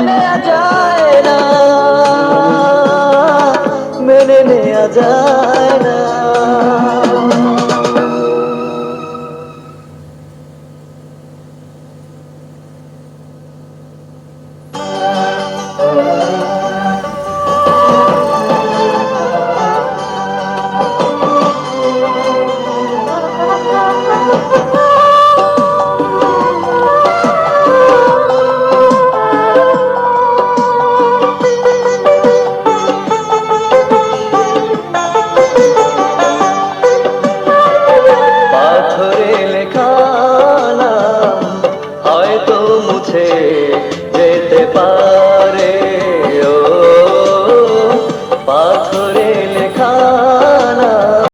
নেওয়া যায় না। মেনে নেওয়া যায় লেখানা হয়তো মুছে যেতে পারে। ও পাথরে